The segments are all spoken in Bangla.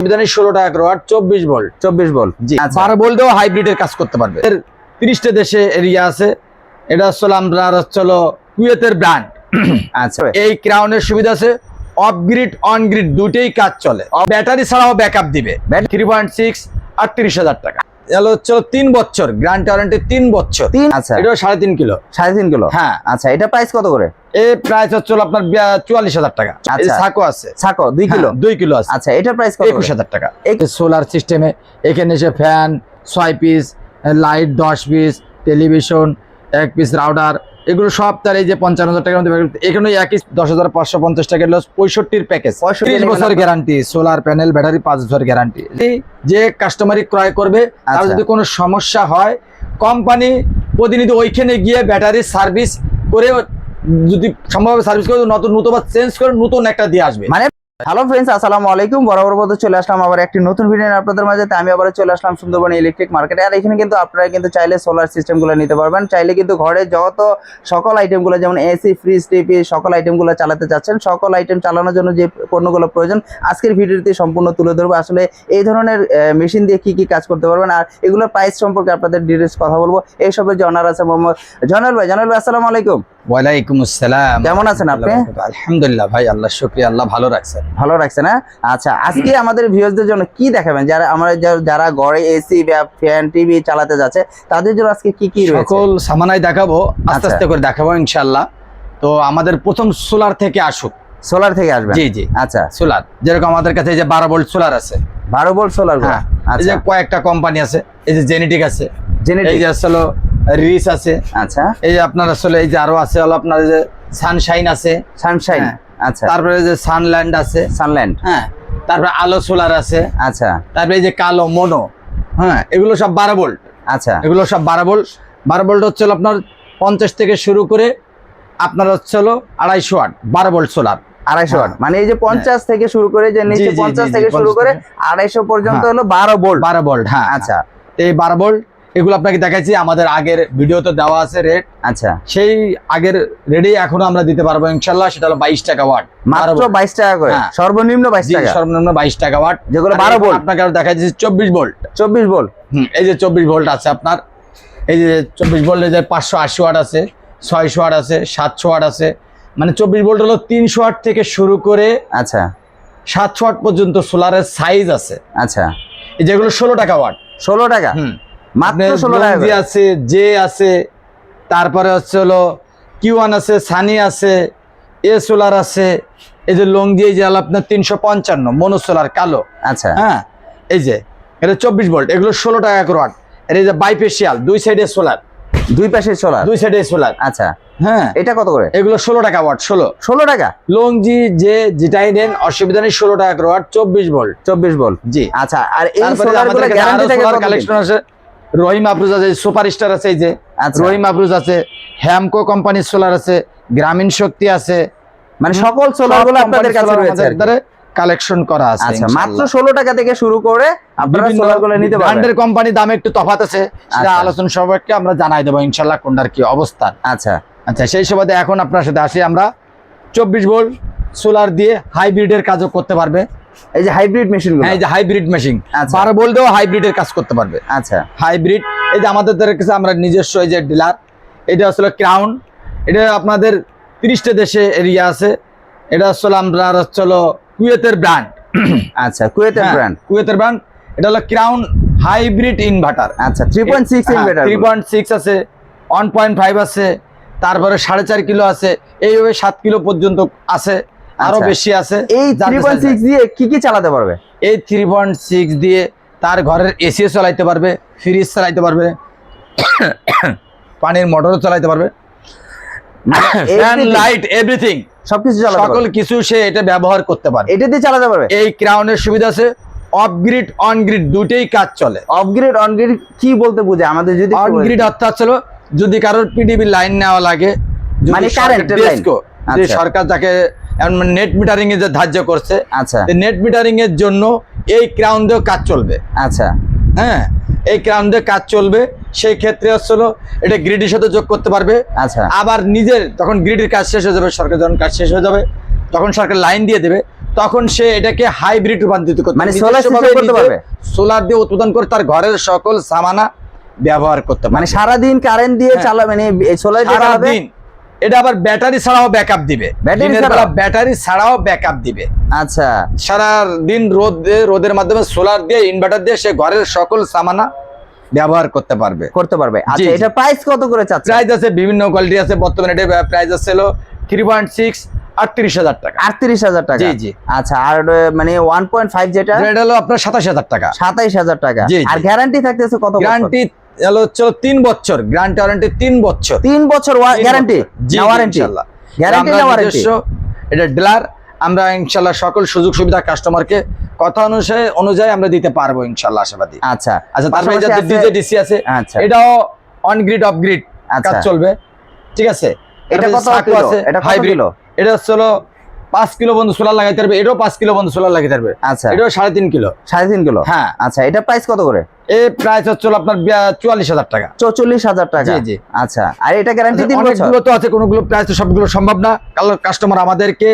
সংবিধানের ষোলো টাকা করে ওয়াট চব্বিশ ভোল্ট চব্বিশ ভোল্ট জি আচ্ছা। বারো ভোল্টেও হাইব্রিডের কাজ করতে পারবে। এর তিরিশটা দেশে এরিয়া আছে। এটা হচ্ছে আপনার হচ্ছে কুয়েতের ব্র্যান্ড আচ্ছা। এই ক্রাউনের সুবিধা আছে অফ গ্রিড অন গ্রিড দুটেই কাজ চলে। ব্যাটারি ছাড়াও ব্যাকআপ দিবে। থ্রি পয়েন্ট সিক্স আটত্রিশ হাজার টাকা। এলো হচ্ছে তিন বছর গ্রান্ট ওয়ারেন্টি তিন বছর। তিন আচ্ছা। এটা সাড়ে তিন কিলো। সাড়ে তিন কিলো? হ্যাঁ। আচ্ছা এটা প্রাইস কত করে? এই প্রাইস হচ্ছে আপনার চুয়াল্লিশ হাজার টাকা। আচ্ছা। সাকো আছে। ছাকো দুই কিলো? হ্যাঁ, দুই কিলো আছে। আচ্ছা এটার প্রাইস একুশ হাজার টাকা। সোলার সিস্টেমে এখানে এসে ফ্যান ছয় পিস লাইট দশ পিস টেলিভিশন এক পিস রাউডার এগুলো সব তার এই যে পঞ্চান্ন হাজার টাকার মধ্যে এখানে একই দশ হাজার পাঁচশো পঞ্চাশ টাকা হলো পঁয়ষট্টির প্যাকেজ 65 ত্রিশ বছর গ্যারান্টি সোলার প্যানেল ব্যাটারি পাঁচ বছর গ্যারান্টি যে কাস্টমারই ক্রয় করবে তার আচ্ছা। যদি কোনো সমস্যা হয় কোম্পানি প্রতিনিধি ওইখানে গিয়ে ব্যাটারি সার্ভিস করে যদি সম্ভব সার্ভিস করে নতুন নতুন চেঞ্জ করে নতুন একটা দিয়ে আসবে। মানে হ্যালো ফ্রেন্ডস আসসালামু আলাইকুম। বরাবর মতো চলে আসলাম আবার একটি নতুন ভিডিও আপনাদের মাঝে। আমি আবার চলে আসলাম সুন্দরবন ইলেকট্রিক মার্কেটে আর এখানে কিন্তু আপনারা কিন্তু চাইলে সোলার সিস্টেমগুলো নিতে পারবেন। চাইলে কিন্তু ঘরে যত সকল আইটেমগুলো যেমন এসি ফ্রিজ টিভি সকল আইটেমগুলো চালাতে চাচ্ছেন, সকল আইটেম চালানোর জন্য যে পণ্যগুলো প্রয়োজন, আজকের ভিডিওতে সম্পূর্ণ তুলে ধরবো। আসলে এই ধরনের মেশিন দিয়ে কি কি কাজ করতে পারবেন আর এগুলোর প্রাইস সম্পর্কে আপনাদের ডিটেলস কথা বলব। এইসবের জনার আছে মোহাম্মদ জনাল ভাই। জনাল ভাই, আসসালামু আলাইকুম। ওয়ালাইকুম আসসালাম কেমন আছেন আপনি? আলহামদুলিল্লাহ ভাই আল্লাহ শুক্রিয়া আল্লাহ ভালো রাখছেন। ভালো রাখছে না আচ্ছা আজকে আমাদের ভিউয়ারদের জন্য কি দেখাবেন? যারা আমরা যারা ঘরে এসি বা ফ্যান টিভি চালাতে যাচ্ছে তাদের জন্য আজকে কি কি রয়েছে? সকল সামানাই দেখাবো আস্তে আচ্ছা। আস্তে করে দেখাবো ইনশাল্লাহ তো আমাদের প্রথম সোলার থেকে আসুক। সোলার থেকে আসবেন? জি জি। আচ্ছা। সোলার। যেরকম আমাদের কাছে এই যে বারো ভোল্ট সোলার আছে। বারো ভোল্ট সোলার হ্যাঁ। আচ্ছা যে কয়েকটা কোম্পানি আছে। এই যে জেনেটিক আছে। এই জেনেটিক আসলে রিস আছে। আচ্ছা। এই যে আপনার আসলে এই যে আরও আছে হলো আপনার যে সানশাইন আছে। সানশাইন হ্যাঁ। আচ্ছা। তারপরে যে সানল্যান্ড আছে। সানল্যান্ড হ্যাঁ। তারপরে আলো সোলার আছে। আচ্ছা। তারপরে এই যে কালো মনো হ্যাঁ এগুলো সব বারো ভোল্ট আচ্ছা। এগুলো সব বারো ভোল্ট বারো ভোল্ট হচ্ছে আপনার পঞ্চাশ থেকে শুরু করে আপনার হচ্ছে হলো আড়াইশো আট বারো ভোল্ট সোলার আড়াইশো হ্যাঁ। ওয়াট মানে এই যে পঞ্চাশ থেকে শুরু করে যে নিচে পঞ্চাশ থেকে শুরু করে আড়াইশো পর্যন্ত হ্যাঁ। হলো বারো ভোল্ট বারো ভোল্ট হ্যাঁ আচ্ছা। এই বারো ভোল্ট এগুলো আপনাকে দেখাচ্ছি আমাদের আগের ভিডিওতে দেওয়া আছে রেট আচ্ছা। সেই আগের রেডি এখনও আমরা দিতে পারব ইনশাল্লাহ সেটা হলো বাইশ টাকা ওয়াট মাত্র বাইশ টাকা করে? হ্যাঁ। সর্বনিম্ন বাইশ টাকা? সর্বনিম্ন বাইশ টাকা ওয়াট যেগুলো 12 ভোল্ট। আপনাকে আরও দেখা যাচ্ছে চব্বিশ ভোল্ট চব্বিশ ভোল্ট হুম, এই যে চব্বিশ ভোল্ট আছে আপনার। এই যে চব্বিশ ভোল্ট যে পাঁচশো আশি ওয়াট আছে ছয়শো ওয়াট আছে সাতশো ওয়াট আছে। মানে চব্বিশ ভোল্ট হলো তিনশো ওয়াট থেকে শুরু করে আচ্ছা। সাতশো ওয়াট পর্যন্ত সোলারের সাইজ আছে। আচ্ছা। এই যেগুলো ষোলো টাকা ওয়াট ষোলো টাকা? হুম। মাত্র ষোলো টাকা আছে জে আছে তারপরে হচ্ছে হলো কিউয়ান আছে সানি আছে এ সোলার আছে এই যে লংজি এই যে আপনার তিনশো পঞ্চান্ন মনো সোলার কালো। আচ্ছা। হ্যাঁ এই যে এটা চব্বিশ ভোল্ট এগুলো ষোলো টাকা করে ওয়াট এই যে বাইপেশিয়াল দুই সাইডে সোলার দুই পাশে সোলার দুই সাইডে সোলার আচ্ছা। হ্যাঁ। এটা কত করে? এগুলো ষোলো টাকা ওয়াট ষোলো। ষোলো টাকা? লংজি যে যেটাই নেন অসুবিধা নেই ষোলো টাকা করে ওয়াট চব্বিশ ভোল্ট চব্বিশ ভোল্ট জি। আচ্ছা আর এই সোলার গ্যারান্টি থাকে কালেকশন আছে রহিম আফরোজ আছে সুপার স্টার আছে এই যে। আচ্ছা। রহিম আফরোজ আছে হ্যামকো কোম্পানির সোলার আছে গ্রামীণ শক্তি আছে। মানে সকল সোলারগুলো আপনাদের কাছে রয়েছে কালেকশন করা আছে আচ্ছা মাত্র ইনশাআল্লাহ। ষোলো টাকা থেকে শুরু করে আপনারা বিভিন্ন সোলারগুলো নিতে পারবেন। ব্র্যান্ডের কোম্পানি দামে একটু তফাৎ আছে সেটা আচ্ছা। আলোচনা সবাইকে আমরা জানাই দেবো ইনশাল্লাহ কোনটার কি অবস্থা। আচ্ছা। আচ্ছা সেই সুবাদে এখন আপনার সাথে আসি আমরা। চব্বিশ ভোল্ট সোলার দিয়ে হাইব্রিডের কাজও করতে পারবে। এই যে হাইব্রিড মেশিন হ্যাঁ, এই যে হাইব্রিড মেশিন আচ্ছা। বারো ভোল্টেও হাইব্রিডের কাজ করতে পারবে। আচ্ছা। হাইব্রিড এই যে আমাদের কাছে আমরা নিজস্ব এই যে ডিলার এটা আসলে ক্রাউন এটা আপনাদের তিরিশটা দেশে এরিয়া আছে। এটা আসলে আমরা হচ্ছে কুয়েতের ব্র্যান্ড আচ্ছা কুয়েতের ব্র্যান্ড কুয়েতের ব্র্যান্ড এটা হলো ক্রাউন হাইব্রিড ইনভার্টার আচ্ছা three point six inverter three point six আছে ওয়ান পয়েন্ট ফাইভ আছে তারপরে সাড়ে চার কিলো আছে এইভাবে সাত কিলো পর্যন্ত আছে। আরও আচ্ছা। বেশি আছে। এই থ্রি পয়েন্ট সিক্স দিয়ে কি কি চালাতে পারবে? এই থ্রি পয়েন্ট সিক্স দিয়ে তার ঘরের এসিও চালাইতে পারবে ফ্রিজ চালাইতে পারবে পানির মোটরও চালাইতে পারবে। ফ্যান লাইট এভরিথিং সবকিছু চালাতে সকল কিছু সে এটা ব্যবহার করতে পারবে এটা দিয়ে চালাতে পারবে? এই ক্রাউনের সুবিধা আছে। অফ গ্রিড অন দুটেই কাজ চলে। অফগ্রিড অনগ্রিড কি বলতে বুঝে? আমাদের যদি একটু অন বলেন। গ্রিড অর্থাৎ ছিল যদি কারোর পিডিবি লাইন নেওয়া লাগে মানে লাইন। যে। সরকার যাকে নেট মিটারিং এ যে ধার্য করছে আচ্ছা। নেট মিটারিং এর জন্য এই ক্রাউন দিয়েও কাজ চলবে। আচ্ছা। হ্যাঁ এই ক্রাউন দিয়ে কাজ চলবে। সেই ক্ষেত্রে হচ্ছিল এটা গ্রিডের সাথে যোগ করতে পারবে। আচ্ছা। আবার নিজের তখন গ্রিডের কাজ শেষ হয়ে যাবে সরকার যখন কাজ শেষ হয়ে যাবে তখন সরকার লাইন দিয়ে দেবে তখন সে এটাকে হাইব্রিড রূপান্তরিত করতে মানে system করতে পারবে? সোলার দিয়ে উৎপাদন করে তার ঘরের সকল সামানা ব্যবহার করতে মানে সারাদিন কারেন্ট দিয়ে হ্যাঁ। চালা মানে সোলার দিয়ে চালাবে? সারাদিন এটা আবার ব্যাটারি ছাড়াও ব্যাকআপ দিবে। ব্যাটারি ছাড়াও? ব্যাকআপ দিবে। আচ্ছা। সারা দিন রোদ রোদের মাধ্যমে সোলার দিয়ে ইনভার্টার দিয়ে সে ঘরের সকল সামানা ব্যবহার করতে পারবে। করতে পারবে। আচ্ছা এটা প্রাইস কত করে চাচ্ছে প্রাইস আছে বিভিন্ন কোয়ালিটি আছে। বর্তমানে এটা প্রাইস আছে হলো থ্রি পয়েন্ট সিক্স আটত্রিশ হাজার টাকা। আটত্রিশ হাজার টাকা? জি, জি। আচ্ছা আর মানে ওয়ান পয়েন্ট ফাইভ যেটা? এটা হলো আপনার সাতাশ হাজার টাকা। সাতাইশ হাজার টাকা। আর গ্যারান্টি থাকতেছে কত গ্যারান্টি হচ্ছে তিন বছর গ্যারান্টি ওয়ারেন্টি তিন বছর। তিন বছর গ্যারান্টি ওয়ারেন্টি গ্যারান্টি না ওয়ারেন্টি এটা ডিলার আমরা ইনশাল্লাহ সকল সুযোগ সুবিধা কাস্টমারকে কথা অনুসারে অনুযায়ী আমরা দিতে পারব ইনশাল্লাহ আশাবাদী। আচ্ছা। আচ্ছা তারপরে ডিজে ডিসি আছে আচ্ছা। এটাও অন গ্রিড অফ গ্রিড আচ্ছা। কাজ চলবে। ঠিক আছে? এটা কত আছে, এটা। কিলো? এটা হচ্ছে হলো পাঁচ কিলো বন্ধু সোলার লাগাইতে পারবে এটাও পাঁচ কিলো বন্ধু সোলার লাগাইতে পারবে। আচ্ছা। এটাও সাড়ে তিন কিলো। সাড়ে তিন কিলো? হ্যাঁ। আচ্ছা এটা প্রাইস কত করে? এই প্রাইস হচ্ছে আপনার চুয়াল্লিশ হাজার টাকা। চৌচল্লিশ হাজার টাকা? জি, জি। আচ্ছা আর এটা গ্যারান্টি দিন বছর? অনেকগুলো তো আছে কোনগুলো প্রাইস তো সবগুলো সম্ভব না। কারণ কাস্টমার আমাদেরকে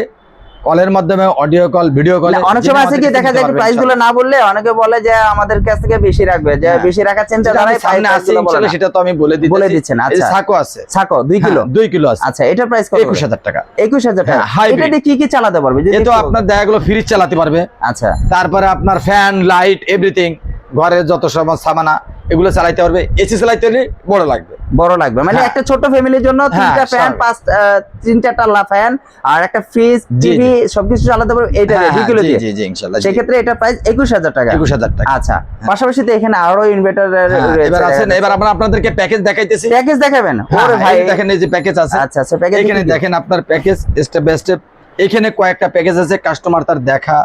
কলের মাধ্যমে অডিও কল ভিডিও কল অনেক সময় আছে কি দেখা যায় প্রাইসগুলো না বললে অনেকে বলে যে আমাদের কাছ থেকে বেশি রাখবে। যে হ্যাঁ। বেশি রাখার চিন্তা সামনে ধারায় আছে ইনশাআল্লাহ সেটা তো আমি বলে দিচ্ছি বলে দিচ্ছেন, আচ্ছা। সাকো আছে। দুই কিলো? হ্যাঁ, দুই কিলো আছে। আচ্ছা এটা প্রাইস কত একুশ হাজার টাকা। একুশ হাজার টাকা। হ্যাঁ, এটা দিয়ে কি কি চালাতে পারবে? যদি এ তো একটু- আপনার দেখাগুলো ফ্রিজ চালাতে পারবে। আচ্ছা। তারপরে আপনার ফ্যান লাইট এভরিথিং ঘরের যত সমস্ত সামানা এগুলো চালাইতে পারবে। এসি চালাইতে হলে বড় লাগবে। বড় লাগবে। মানে হ্যাঁ। একটা ছোট ফ্যামিলির জন্য হ্যাঁ, তিনটা ফ্যান পাঁচ আহ, তিন চারটা ফ্যান আর একটা ফ্রিজ টিভি সবকিছু চালাতে পারবে এটা হ্যাঁ, কিলো দিয়ে। জি জি ইনশাআল্লাহ সেক্ষেত্রে এটা প্রাইস একুশ হাজার টাকা। একুশ হাজার টাকা। আচ্ছা পাশাপাশি তো এখানে আরও ইনভার্টার হ্যাঁ, এবার আছেন এবার আমরা আপনাদেরকে প্যাকেজ দেখাইতেছি। প্যাকেজ দেখাবেন? হ্যাঁ, ওরে ভাই। দেখেন এই যে প্যাকেজ আছে। আচ্ছা আচ্ছা প্যাকেজ এখানে দেখেন আপনার প্যাকেজ স্টেপ বাই স্টেপ এখানে কয়েকটা প্যাকেজ আছে কাস্টমার তার দেখা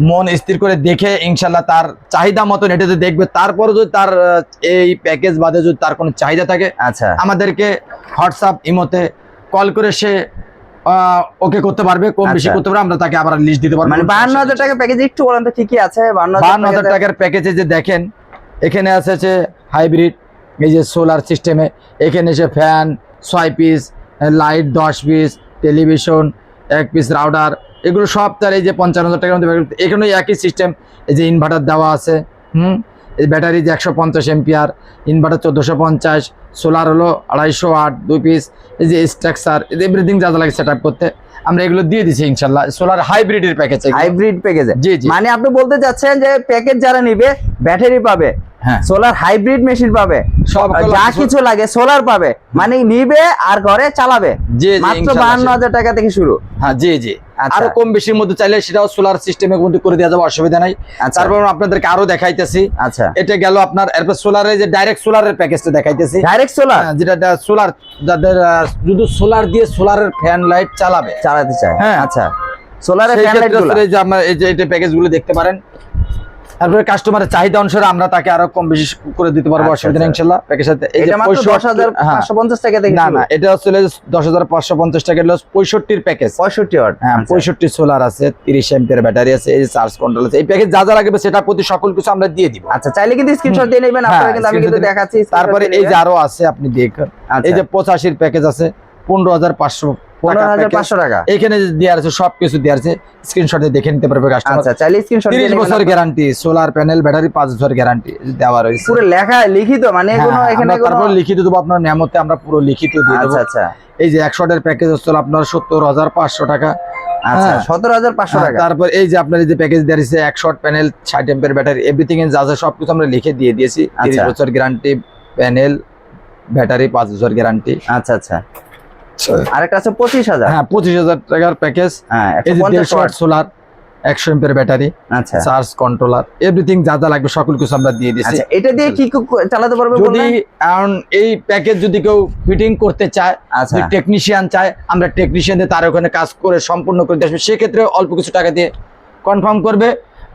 মন স্থির করে দেখে ইনশাল্লাহ তার চাহিদা মতন এটা যদি দেখবে তারপরে যদি তার এই প্যাকেজ বাদে যদি তার কোনো চাহিদা থাকে আচ্ছা। আমাদেরকে হোয়াটসঅ্যাপ ইমোতে কল করে সে ওকে করতে পারবে কম বেশি আচ্ছা। করতে পারবে আমরা তাকে আবার লিস্ট দিতে পারব। মানে বাহান্ন হাজার টাকা প্যাকেজ একটু বলেন তো কি কি আছে? বাহান্ন বাহান্ন হাজার হাজার টাকার প্যাকেজে যে দেখেন এখানে আছে যে হাইব্রিড এই যে সোলার সিস্টেমে এখানে এসে ফ্যান ছয় পিস লাইট দশ পিস টেলিভিশন এক পিস রাউডার এগুলো সব তার এই যে পঞ্চান্ন হাজার টাকার মধ্যে। এখানেও একই সিস্টেম এই যে ইনভার্টার দেওয়া আছে হুম এই ব্যাটারি যে একশো পঞ্চাশ এমপিআর ইনভার্টার চোদ্দোশো পঞ্চাশ সোলার হলো আড়াইশো আট দুই পিস এই যে স্ট্রাকচার এভরিথিং যা যা লাগে সেট আপ করতে আমরা এগুলো দিয়ে দিচ্ছি ইনশাল্লাহ সোলার হাইব্রিডের প্যাকেজ হাইব্রিড প্যাকেজে জি, জি। মানে আপনি বলতে চাচ্ছেন যে প্যাকেজ যারা নিবে ব্যাটারি পাবে সোলার হাইব্রিড মেশিন পাবে। সব যা কিছু লাগে সোলার পাবে। মানে নিবে আর ঘরে চালাবে। মাত্র বাহান্ন হাজার টাকা থেকে শুরু। হ্যাঁ জি জি। আচ্ছা। আরও কম বেশির মধ্যে চাইলে সেটাও সোলার সিস্টেমের মধ্যে করে দেওয়া যাবে অসুবিধা নাই। আচ্ছা। তারপর আপনাদেরকে আরও দেখাইতেছি। আচ্ছা। এটা গেল আপনার এরপর সোলারের যে ডাইরেক্ট সোলারের প্যাকেজটা দেখাইতেছি। ডাইরেক্ট সোলার হ্যাঁ, যেটা সোলার যাদের শুধু সোলার দিয়ে সোলারের ফ্যান লাইট চালাবে। চালাতে চায়। হ্যাঁ। আচ্ছা। সোলারের ফ্যান লাইটগুলো? এই যে আমরা এই যে এটা প্যাকেজগুলো দেখতে পারেন। তারপরে কাস্টমারের চাহিদা অনুসারে আমরা তাকে আরও কম বেশি করে দিতে পারব আচ্ছা, অসুবিধা নেই আচ্ছা। ইনশাল্লাহ। সাথে এই যে এটা দশ হাজার হ্যাঁ। পাঁচশো পঞ্চাশ টাকা থেকে না না এটা হচ্ছে দশ হাজার পাঁচশো পঞ্চাশ টাকা হলো পঁয়ষট্টির প্যাকেজ পঁয়ষট্টি ওয়াট হ্যাঁ আচ্ছা। পঁয়ষট্টি সোলার আছে তিরিশ এম্পিয়ার ব্যাটারি আছে এই যে চার্জ কন্ট্রোল আছে। এই প্যাকেজ যা যা লাগবে সেটা প্রতি সকল কিছু আমরা দিয়ে দিব। আচ্ছা চাইলে কিন্তু স্ক্রিনশট দিয়ে নেবেন আপনারা হ্যাঁ, কিন্তু আমি কিন্তু দেখাচ্ছি তারপরে এই যে আরও আছে আপনি দেখুন। এই যে পঁচাশির প্যাকেজ আছে পনেরো হাজার পাঁচশো এখানে দেওয়া আছে সবকিছু দেওয়া আছে স্ক্রিনশটে দেখে নিতে পারবে তিরিশ বছর গ্যারান্টি সোলার প্যানেল ব্যাটারি পাঁচ বছর গ্যারান্টি দেওয়া রয়েছে। পুরো লেখা লিখিত মানে হ্যাঁ, তারপর লিখিত দেবো আপনার নিয়ামতে আমরা পুরো লিখিত দিয়ে দেবো। আচ্ছা আচ্ছা। এই যে একশো প্যাকেজ হচ্ছে আপনার সত্তর হাজার পাঁচশো টাকা। আচ্ছা হ্যাঁ। হ্যাঁ, টাকা। তারপর এই যে আপনার এই যে প্যাকেজ দেওয়া রয়েছে এক শর্ট প্যানেল ষাট এম্পের ব্যাটারি এভরিথিং যা সবকিছু আমরা লিখে দিয়ে দিয়েছি। তিরিশ। বছর গ্যারান্টি প্যানেল ব্যাটারি পাঁচ বছর গ্যারান্টি আচ্ছা আচ্ছা। আরেকটা আছে পঁচিশ হাজার। হ্যাঁ পঁচিশ হাজার টাকার প্যাকেজ হ্যাঁ এই একশো যে পঞ্চাশ দেড়শো ওয়াট সোলার একশো এম্পের ব্যাটারি আচ্ছা। চার্জ কন্ট্রোলার এভরিথিং যা যা লাগবে সকল কিছু আমরা দিয়ে দিচ্ছি। আচ্ছা এটা দিয়ে কি কি চালাতে পারবে যদি বললেন? এই প্যাকেজ যদি কেউ ফিটিং করতে চায় আচ্ছা। টেকনিশিয়ান চায় আমরা টেকনিশিয়ান দিয়ে তার ওখানে কাজ করে সম্পূর্ণ করে দিয়ে আসবে। সেক্ষেত্রে অল্প কিছু টাকা দিয়ে কনফার্ম করবে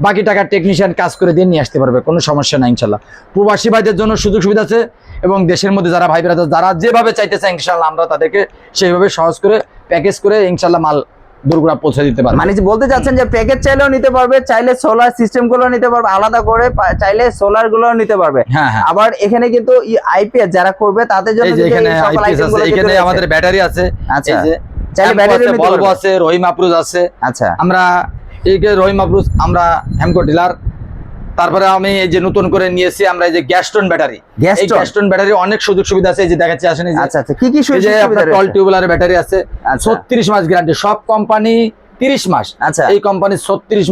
বাকি টাকা টেকনিশিয়ান কাজ করে দিয়ে নিয়ে আসতে পারবে কোনো সমস্যা নাই ইনশাল্লাহ। প্রবাসী ভাইদের জন্য সুযোগ সুবিধা আছে এবং দেশের মধ্যে যারা ভাই ব্রাদার যারা যেভাবে চাইতেছে ইনশাল্লাহ আমরা তাদেরকে সেইভাবে সহজ করে প্যাকেজ করে ইনশাল্লাহ মাল দূরগুড়া পৌঁছে দিতে পারব। মানে বলতে চাচ্ছেন যে প্যাকেজ চাইলেও নিতে পারবে চাইলে সোলার সিস্টেমগুলো নিতে পারবে আলাদা করে চাইলে সোলারগুলো নিতে পারবে। হ্যাঁ হ্যাঁ। আবার এখানে কিন্তু আইপিএস যারা করবে তাদের জন্য এখানে। আমাদের ব্যাটারি আছে। আচ্ছা। চাইলে ব্যাটারি বলব আছে রহিম আপ্রুজ আছে আচ্ছা। আমরা এই রহিম আবরুজ আমরা হ্যামকো ডিলার তারপরে আমি এই যে নতুন করে নিয়েছি আমরা এই যে গ্যাস্টন ব্যাটারি। এই গ্যাস্টন ব্যাটারি অনেক সুযোগ সুবিধা আছে এই যে দেখাচ্ছি আসেন আচ্ছা আচ্ছা কি কি সুযোগ সুবিধা আপনার টল? টিউবুলার ব্যাটারি আছে আচ্ছা। ছত্রিশ মাস গ্যারান্টি সব কোম্পানি তিরিশ মাস। আচ্ছা। এই কোম্পানি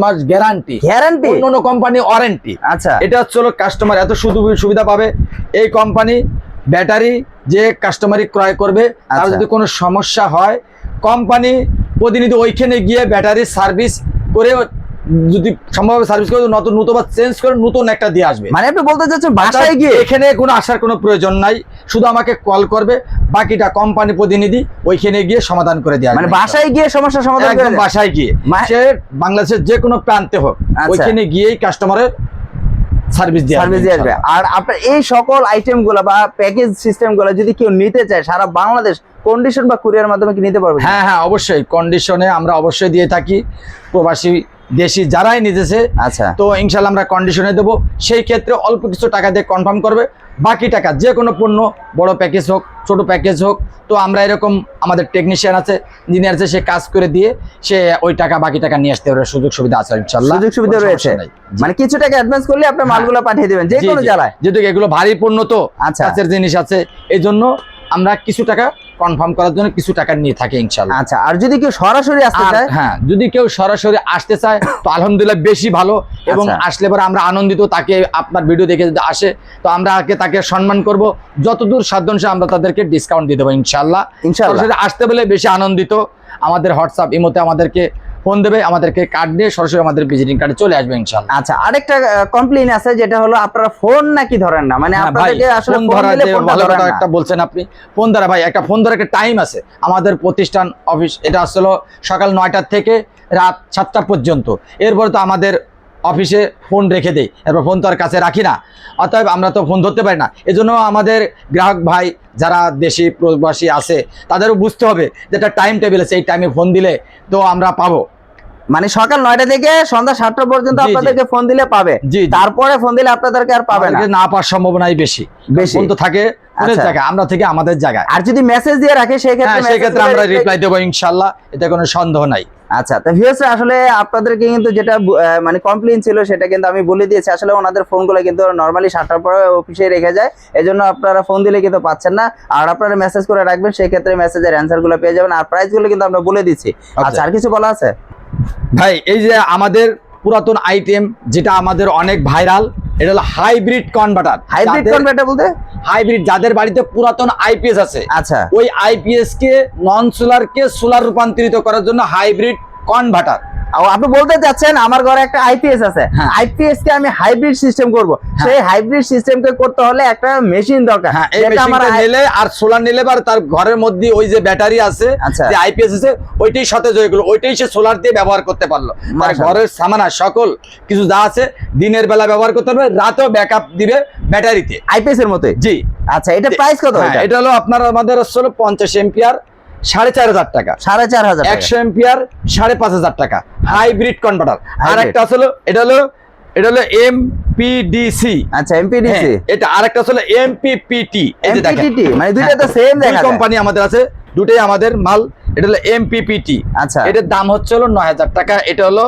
মাস গ্যারান্টি গ্যারান্টি অন্য অন্য কোম্পানি ওয়ারেন্টি আচ্ছা। এটা হচ্ছে কাস্টমার এত সুবিধা পাবে এই কোম্পানি ব্যাটারি যে কাস্টমারই ক্রয় করবে তার আচ্ছা। যদি কোনো সমস্যা হয় কোম্পানি প্রতিনিধি ওইখানে গিয়ে ব্যাটারি সার্ভিস করে যদি সম্ভব সার্ভিস করে নতুন নতুন চেঞ্জ করে নতুন একটা দিয়ে আসবে। মানে আপনি বলতে চাচ্ছেন বাসায় গিয়ে এখানে কোনো আসার কোনো প্রয়োজন নাই। শুধু আমাকে কল করবে বাকিটা কোম্পানি প্রতিনিধি ওইখানে গিয়ে সমাধান করে দেওয়া মানে বাসায় গিয়ে সমস্যা সমাধান করে একদম বাসায় গিয়ে। মা- সে বাংলাদেশের যে কোনো প্রান্তে হোক আচ্ছা। ওইখানে গিয়েই কাস্টমারের সার্ভিস দিয়ে সার্ভিস দিয়ে আসবে। আর আপনার এই সকল আইটেমগুলো বা প্যাকেজ সিস্টেমগুলো যদি কেউ নিতে চায় সারা বাংলাদেশ কন্ডিশন বা কুরিয়ার মাধ্যমে কি নিতে পারবে? হ্যাঁ হ্যাঁ অবশ্যই। কন্ডিশনে আমরা অবশ্যই দিয়ে থাকি। প্রবাসী দেশি যারাই নিতেছে আচ্ছা। তো ইনশাল্লাহ আমরা কন্ডিশনে দেবো। সেই ক্ষেত্রে অল্প কিছু টাকা দিয়ে কনফার্ম করবে। বাকি টাকা যে কোনো পণ্য বড় প্যাকেজ হোক ছোট প্যাকেজ হোক তো আমরা এরকম আমাদের টেকনিশিয়ান আছে ইঞ্জিনিয়ার আছে সে কাজ করে দিয়ে সে ওই টাকা বাকি টাকা নিয়ে আসতে পারবে। সুযোগ সুবিধা আছে ইনশাল্লাহ। সুযোগ সুবিধা রয়েছে। মানে কিছু টাকা অ্যাডভান্স করলে আপনার হ্যাঁ। মালগুলো পাঠিয়ে দেবেন যে কোনো জি। জেলায় যেহেতু এগুলো ভারী পণ্য তো আচ্ছা। জিনিস আছে এই জন্য আমরা কিছু টাকা কনফার্ম করার জন্য কিছু টাকা নিয়ে থাকি ইনশাল্লাহ আচ্ছা আর যদি কেউ সরাসরি আসতে চায়? হ্যাঁ যদি কেউ সরাসরি আসতে চায় তো আলহামদুলিল্লাহ বেশি ভালো এবং আচ্ছা। আসলে পরে আমরা আনন্দিত তাকে আপনার ভিডিও দেখে যদি আসে তো আমরা আগে তাকে সম্মান করব। যতদূর সাধ্যাংশে আমরা তাদেরকে ডিসকাউন্ট দিয়ে দেবো ইনশাল্লাহ ইনশাআল্লাহ। সরাসরি আসতে বলে বেশি আনন্দিত। আমাদের হোয়াটসঅ্যাপ ইমোতে আমাদেরকে ফোন দেবে আমাদেরকে কার্ড দিয়ে সরাসরি আমাদের ভিজিটিং কার্ডে চলে আসবে ইনশাল্লাহ আচ্ছা আরেকটা কমপ্লেইন আছে যেটা হলো আপনারা ফোন নাকি ধরেন না? মানে হ্যাঁ আপনাদেরকে আসলে ফোন ধরা দিলে যে ভালো কথা। একটা বলছেন আপনি ফোন ধরা ভাই একটা ফোন ধরা একটা টাইম আছে। আমাদের প্রতিষ্ঠান অফিস এটা আসলে সকাল নয়টার থেকে রাত সাতটা পর্যন্ত। এরপরে তো আমাদের অফিসে ফোন রেখে দেই। এরপর ফোন তো আর কাছে রাখি না। অতএব আমরা তো ফোন ধরতে পারি না। এজন্য আমাদের গ্রাহক ভাই যারা দেশি প্রবাসী আছে তাদেরও বুঝতে হবে যে একটা টাইম টেবিল আছে এই টাইমে ফোন দিলে তো আমরা পাবো মানে সকাল নয়টা থেকে সন্ধ্যা সাতটা পর্যন্ত। আপনাদেরকে ফোন দিলে পাবে। তারপরে ফোন দিলে আপনাদেরকে আর পাবে না না পাওয়ার সম্ভাবনাই বেশি বেশি। ফোন তো থাকে আচ্ছা। আমরা থেকে আমাদের জায়গায় আর যদি মেসেজ দিয়ে রাখে সেই হ্যাঁ ক্ষেত্রে সেক্ষেত্রে আমরা রিপ্লাই দেবো ইনশাল্লাহ এতে কোনো সন্দেহ নাই আচ্ছা তো ভিউয়ার্স আসলে আপনাদেরকে কিন্তু যেটা মানে কমপ্লেইন ছিল সেটা কিন্তু আমি বলে দিয়েছি। আসলে ওনাদের ফোনগুলো কিন্তু নর্মালি সাতটার পরে অফিসে রেখে যায়। এজন্য আপনারা ফোন দিলে কিন্তু পাচ্ছেন না। আর আপনারা মেসেজ করে রাখবেন সেই ক্ষেত্রে মেসেজের অ্যান্সারগুলো পেয়ে যাবেন। আর প্রাইসগুলো কিন্তু আমরা বলে দিচ্ছি। আচ্ছা। আর কিছু বলা আছে? ভাই এই যে আমাদের পুরাতন আইটেম যেটা আমাদের অনেক ভাইরাল এটা হলো হাইব্রিড কনভার্টার হাইব্রিড কনভার্টার বলতে? হাইব্রিড যাদের বাড়িতে পুরাতন আইপিএস আছে। আচ্ছা। ওই আইপিএস কে নন সোলার কে সোলার রূপান্তরিত করার জন্য হাইব্রিড কনভার্টার আপনি বলতে চাচ্ছেন আমার ঘরে একটা আইপিএস আছে। হ্যাঁ। আইপিএস কে আমি হাইব্রিড সিস্টেম করব। সেই হাইব্রিড সিস্টেমকে করতে হলে একটা মেশিন দরকার। হ্যাঁ আমার নিলে আর সোলার নিলে তার ঘরের মধ্যে ওই যে ব্যাটারি আছে আচ্ছা। যে আইপিএস আছে ওইটাই সতেজ হয়ে গেলো ওইটাই সে সোলার দিয়ে ব্যবহার করতে পারল। তার ঘরের সামানা সকল কিছু যা আছে দিনের বেলা ব্যবহার করতে পারবে রাতেও ব্যাকআপ দিবে ব্যাটারিতে আইপিএস এর মতোই? জি। আচ্ছা এটা প্রাইস কত হ্যাঁ, এটা? হলো আপনার আমাদের হলো পঞ্চাশ এম্পিয়ার সাড়ে চার হাজার টাকা। সাড়ে চার হাজার একশো এম্পিয়ার সাড়ে পাঁচ হাজার টাকা। হাইব্রিড কনভার্টার আর একটা হলো এটা হলো এটা হলো এমপিডিসি আচ্ছা এমপিডিসি এটা আরেকটা হলো এমপিপিটি এমপিটিটি মানে দুইটা তো সেম দেখা কোম্পানি আমাদের আছে দুটোই আমাদের মাল এটা হলো এমপিপিটি আচ্ছা। এটার দাম হচ্ছে হলো নয় হাজার টাকা এটা হলো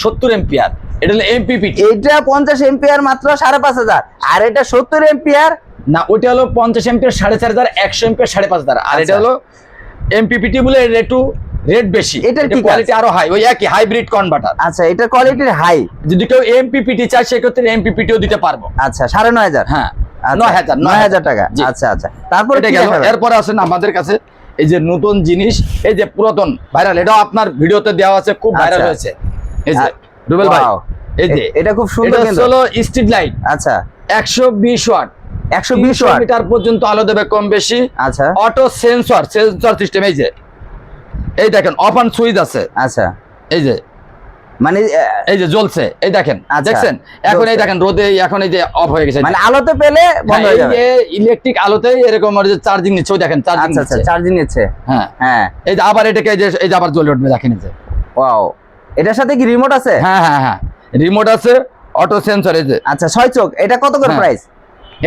সত্তর এম্পিয়ার এটা হলো এমপিপিটি এইটা পঞ্চাশ এম্পিয়ার মাত্র সাড়ে পাঁচ হাজার। আর এটা সত্তর এম্পিয়ার না ওইটা হলো পঞ্চাশ এম্পিয়ার সাড়ে চার হাজার একশো এম্পিয়ার সাড়ে পাঁচ হাজার। আর এটা আচ্ছা। হলো এমপিপিটি বলে এর একটু রেট বেশি। এটার কি কোয়ালিটি আরও হাই ওই একই হাইব্রিড কনভার্টার আচ্ছা এটার কোয়ালিটির হাই যদি কেউ এমপিপিটি চায় সেক্ষেত্রে এমপিপিটিও দিতে পারব। আচ্ছা সাড়ে নয় হাজার? হ্যাঁ আচ্ছা, নয় হাজার নয় হাজার। টাকা। আচ্ছা আচ্ছা। তারপরে এটা? এরপরে আসেন আমাদের কাছে এই যে নতুন জিনিস এই যে পুরাতন ভাইরাল এটাও আপনার ভিডিওতে দেওয়া আছে খুব ভাইরাল। হয়েছে। এই যে রুবেল ভাই এই যে এটা খুব সুন্দর হলো স্ট্রিট লাইট আচ্ছা। একশো বিশ ওয়াট। ওয়াট। মিটার পর্যন্ত আলো দেবে কম বেশি। আচ্ছা। অটো সেন্সর সেন্সর সিস্টেম এই যে। এই দেখেন অফ অন সুইচ আছে। আচ্ছা। এই যে। মানে এই যে জ্বলছে এই দেখেন আচ্ছা, দেখছেন? এখন এই দেখেন রোদে এখন এই যে অফ হয়ে গেছে মানে আলোতে পেলে বন্ধ হয়ে যাবে। ইলেকট্রিক আলোতে এরকম চার্জিং নিচ্ছে ওই দেখেন চার্জিং আচ্ছা আচ্ছা চার্জিং নিচ্ছে। হ্যাঁ। হ্যাঁ। এই যে আবার এটাকে এই যে এই যে আবার জ্বলে উঠবে দেখেন এই যে। ওয়াও। এটার সাথে কি রিমোট আছে? হ্যাঁ হ্যাঁ হ্যাঁ। রিমোট আছে অটো সেন্সর এই যে। আচ্ছা ছয় চোখ এটা কত করে হ্যাঁ। প্রাইস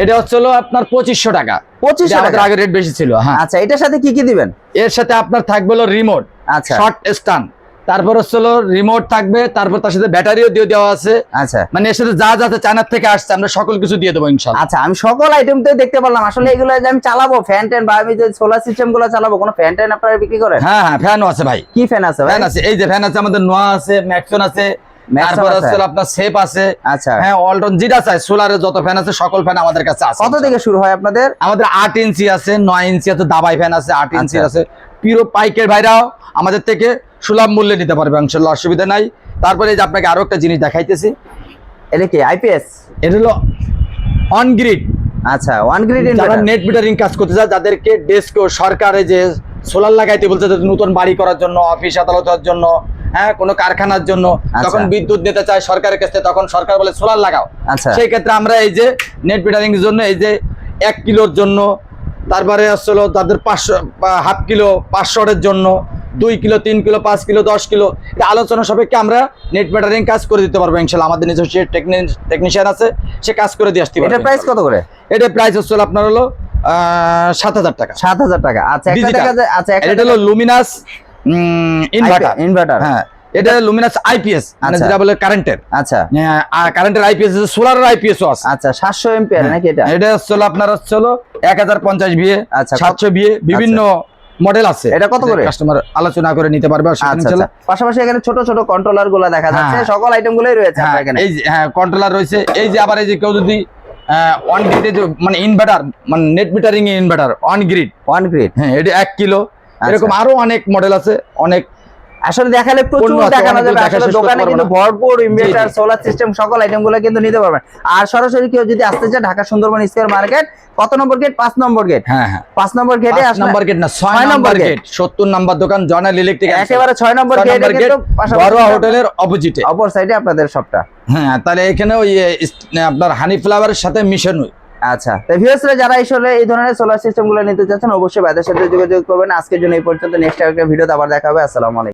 এটা হচ্ছে হলো আপনার পঁচিশশো টাকা। পঁচিশশো টাকা? আগে রেট বেশি ছিল হ্যাঁ। আচ্ছা এটার সাথে কি কি দিবেন? এর সাথে আপনার থাকবে হলো রিমোট আচ্ছা। শর্ট স্টান তারপর হচ্ছে হলো রিমোট থাকবে তারপর তার সাথে ব্যাটারিও দিয়ে দেওয়া আছে। আচ্ছা। মানে এর সাথে যা যা চায়নার থেকে আসছে আমরা সকল কিছু দিয়ে দেবো ইনশাল্লাহ। আচ্ছা আমি সকল আইটেম তো দেখতে পারলাম। আসলে এগুলো যে আমি চালাবো ফ্যান ট্যান বা আমি যে সোলার সিস্টেমগুলো চালাবো কোনো ফ্যান ট্যান আপনারা বিক্রি করেন? হ্যাঁ হ্যাঁ ফ্যানও আছে ভাই। কি ফ্যান আছে ভাই? ফ্যান আছে এই যে ফ্যান আছে আমাদের নোয়া আছে ম্যাক্সন আছে। তারপর? হচ্ছে আপনার সেফ আছে। আচ্ছা। হ্যাঁ অলটন যেটা চাই সোলারের যত ফ্যান আছে সকল ফ্যান আমাদের কাছে আছে। কত থেকে শুরু হয় আপনাদের? আমাদের আট ইঞ্চি আছে নয় ইঞ্চি আছে দাবাই ফ্যান আছে আট ইঞ্চি আচ্ছা। আছে। পিরো পাইকের ভাইরাও আমাদের থেকে সুলভ মূল্যে নিতে পারবে ইনশাল্লাহ অসুবিধা নাই। তারপরে এই যে আপনাকে আরও একটা জিনিস দেখাইতেছি। এটা কি আইপিএস এটা হলো অন গ্রিড আচ্ছা ওয়ান গ্রিড যারা নেট মিটারিং কাজ করতে চায় যাদেরকে ডেস্ক সরকারে যে সোলার লাগাইতে বলছে নতুন বাড়ি করার জন্য অফিস আদালতের জন্য হ্যাঁ কোনো কারখানার জন্য আচ্ছা। যখন বিদ্যুৎ নিতে চায় সরকারের কাছে তখন সরকার বলে সোলার লাগাও। আচ্ছা। সেই ক্ষেত্রে আমরা এই যে নেট মিটারিং এর জন্য এই যে এক কিলোর জন্য তারপরে আসলে তাদের পাঁচশো হাফ কিলো পাঁচশোর জন্য দুই কিলো তিন কিলো পাঁচ কিলো দশ কিলো এটা আলোচনা সাপেক্ষে আমরা নেট মিটারিং কাজ করে দিতে পারব ইনশাল্লাহ। আমাদের নিজস্ব টেকনিশিয়ান আছে সে কাজ করে দিয়ে আসতে পারবে। প্রাইস কত করে? এটা প্রাইস হচ্ছে আপনার হলো সাত হাজার টাকা। সাত হাজার টাকা। আচ্ছা আচ্ছা এটা হলো লুমিনাস ইনভার্টার ইনভার্টার হ্যাঁ এটা লুমিনাস আইপিএস মানে আচ্ছা। যেটা বলে কারেন্টের আচ্ছা। কারেন্টের আইপিএস আছে সোলারের আইপিএসও আছে। আচ্ছা সাতশো এম্পিয়ার নাকি এটা? এটা আপনার হচ্ছে হলো এক হাজার পঞ্চাশ বিয়ে আচ্ছা, সাতশো বিয়ে বিভিন্ন মডেল আছে। এটা কত করে? কাস্টমার আলোচনা করে নিতে পারবে আচ্ছা আচ্ছা। পাশাপাশি এখানে ছোট ছোট কন্ট্রোলারগুলো দেখা যাচ্ছে হ্যাঁ। সকল আইটেম গুলোই রয়েছে হ্যাঁ এখানে। এই যে হ্যাঁ কন্ট্রোলার রয়েছে। এই যে আবার এই যে কেউ যদি অন গ্রিডে মানে ইনভার্টার মানে net metering inverter on grid on grid হ্যাঁ এটা এক কিলো আচ্ছা। এরকম আরও অনেক মডেল আছে অনেক আসলে দেখালে প্রচুর দেখানো যাবে। আসলে দোকানে কিন্তু ভরপুর ইনভার্টার সোলার সিস্টেম সকল আইটেমগুলো কিন্তু নিতে পারবেন। আর সরাসরি কেউ যদি আসতে চায় ঢাকা সুন্দরবন স্কয়ার মার্কেট কত নম্বর গেট পাঁচ নম্বর গেট হ্যাঁ হ্যাঁ। পাঁচ নম্বর গেটে নাম্বার গেট না ছয় নম্বর গেট সত্তর নাম্বার দোকান জয়নাল ইলেকট্রিক একেবারে ছয় নম্বর গেটে বড়ুয়া হোটেলের অপোজিটে অপর সাইডে আপনাদের সবটা হ্যাঁ তাহলে এখানে ওই আপনার হানি ফ্লাওয়ারের সাথে মিশন আচ্ছা তো ভিউয়ার্সরা যারা আসলে এই ধরনের সোলার সিস্টেমগুলো নিতে চাচ্ছেন, অবশ্যই বাইদের সাথে যোগাযোগ করবেন। আজকের জন্য এই পর্যন্ত। নেক্সট একটা ভিডিওতে আবার দেখা হবে। আসসালামু আলাইকুম।